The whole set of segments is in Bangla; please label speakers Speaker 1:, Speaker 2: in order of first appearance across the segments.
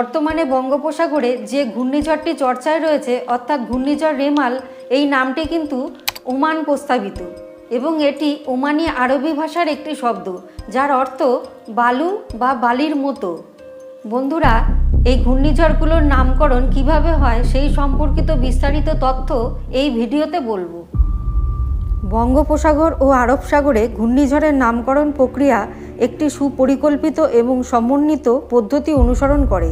Speaker 1: বর্তমানে বঙ্গোপসাগরে যে ঘূর্ণিঝড়টি চর্চায় রয়েছে, অর্থাৎ ঘূর্ণিঝড় রেমাল, এই নামটি কিন্তু ওমান প্রস্তাবিত এবং এটি ওমানি আরবি ভাষার একটি শব্দ, যার অর্থ বালু বা বালির মতো। বন্ধুরা, এই ঘূর্ণিঝড়গুলোর নামকরণ কীভাবে হয় সেই সম্পর্কিত বিস্তারিত তথ্য এই ভিডিওতে বলব। বঙ্গোপসাগর ও আরব সাগরে ঘূর্ণিঝড়ের নামকরণ প্রক্রিয়া একটি সুপরিকল্পিত এবং সমন্বিত পদ্ধতি অনুসরণ করে।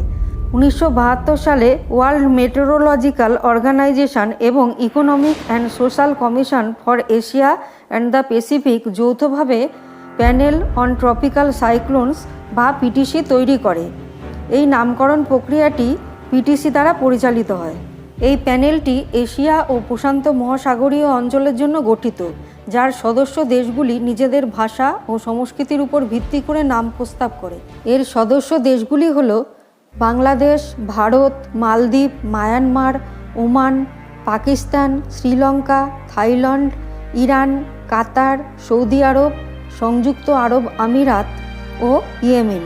Speaker 1: উনিশশো বাহাত্তর সালে ওয়ার্ল্ড মেটেরোলজিক্যাল অর্গানাইজেশন এবং economic and social commission for Asia and the Pacific যৌথভাবে প্যানেল অন ট্রপিক্যাল সাইক্লোনস বা পিটিসি তৈরি করে। এই নামকরণ প্রক্রিয়াটি পিটিসি দ্বারা পরিচালিত হয়। এই প্যানেলটি এশিয়া ও প্রশান্ত মহাসাগরীয় অঞ্চলের জন্য গঠিত, যার সদস্য দেশগুলি নিজেদের ভাষা ও সংস্কৃতির উপর ভিত্তি করে নাম প্রস্তাব করে। এর সদস্য দেশগুলি হল বাংলাদেশ, ভারত, মালদ্বীপ, Myanmar, Oman, Pakistan, Sri Lanka, Thailand, Iran, Qatar, Saudi Arab, সংযুক্ত আরব আমিরাত ও ইয়েমেন।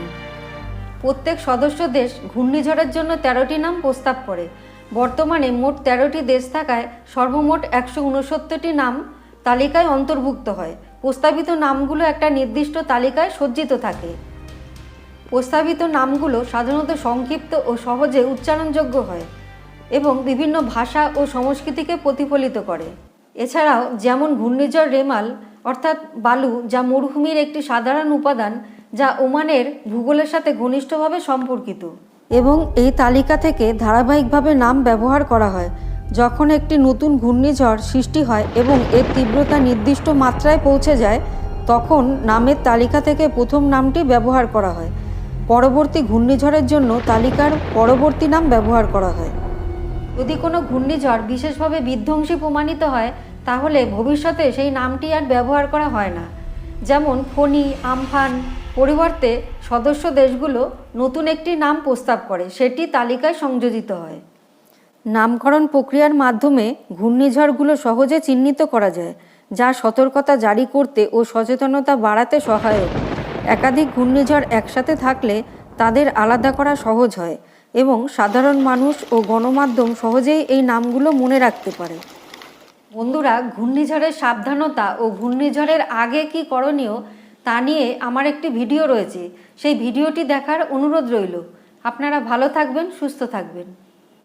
Speaker 1: প্রত্যেক সদস্য দেশ ঘূর্ণিঝড়ের জন্য তেরোটি নাম প্রস্তাব করে। বর্তমানে মোট তেরোটি দেশ থাকায় সর্বমোট একশো উনসত্তরটি নাম তালিকায় অন্তর্ভুক্ত হয়। প্রস্তাবিত নামগুলো একটা নির্দিষ্ট তালিকায় সজ্জিত থাকে। প্রস্তাবিত নামগুলো সাধারণত সংক্ষিপ্ত ও সহজে উচ্চারণযোগ্য হয় এবং বিভিন্ন ভাষা ও সংস্কৃতিকে প্রতিফলিত করে। এছাড়াও যেমন ঘূর্ণিঝড় রেমাল, অর্থাৎ বালু, যা মরুভূমির একটি সাধারণ উপাদান, যা ওমানের ভূগোলের সাথে ঘনিষ্ঠভাবে সম্পর্কিত এবং এই তালিকা থেকে ধারাবাহিকভাবে নাম ব্যবহার করা হয়, যখন একটি নতুন ঘূর্ণিঝড় সৃষ্টি হয় এবং এর তীব্রতা নির্দিষ্ট মাত্রায় পৌঁছে যায়, তখন নামের তালিকা থেকে প্রথম নামটি ব্যবহার করা হয়। পরবর্তী ঘূর্ণিঝড়ের জন্য তালিকার পরবর্তী নাম ব্যবহার করা হয়। যদি কোনো ঘূর্ণিঝড় বিশেষভাবে বিধ্বংসী প্রমাণিত হয়, তাহলে ভবিষ্যতে সেই নামটি আর ব্যবহার করা হয় না। যেমন ফণি, আমফান পরিবর্তে সদস্য দেশগুলো নতুন একটি নাম প্রস্তাব করে, সেটি তালিকায় সংযোজিত হয়। নামকরণ প্রক্রিয়ার মাধ্যমে ঘূর্ণিঝড়গুলো সহজে চিহ্নিত করা যায়, যা সতর্কতা জারি করতে ও সচেতনতা বাড়াতে সহায়ক। একাধিক ঘূর্ণিঝড় একসাথে থাকলে তাদের আলাদা করা সহজ হয় এবং সাধারণ মানুষ ও গণমাধ্যম সহজেই এই নামগুলো মনে রাখতে পারে। বন্ধুরা, ঘূর্ণিঝড়ের সাবধানতা ও ঘূর্ণিঝড়ের আগে কি করণীয় তা নিয়ে আমার একটি ভিডিও রয়েছে। সেই ভিডিওটি দেখার অনুরোধ রইল। আপনারা ভালো থাকবেন, সুস্থ থাকবেন।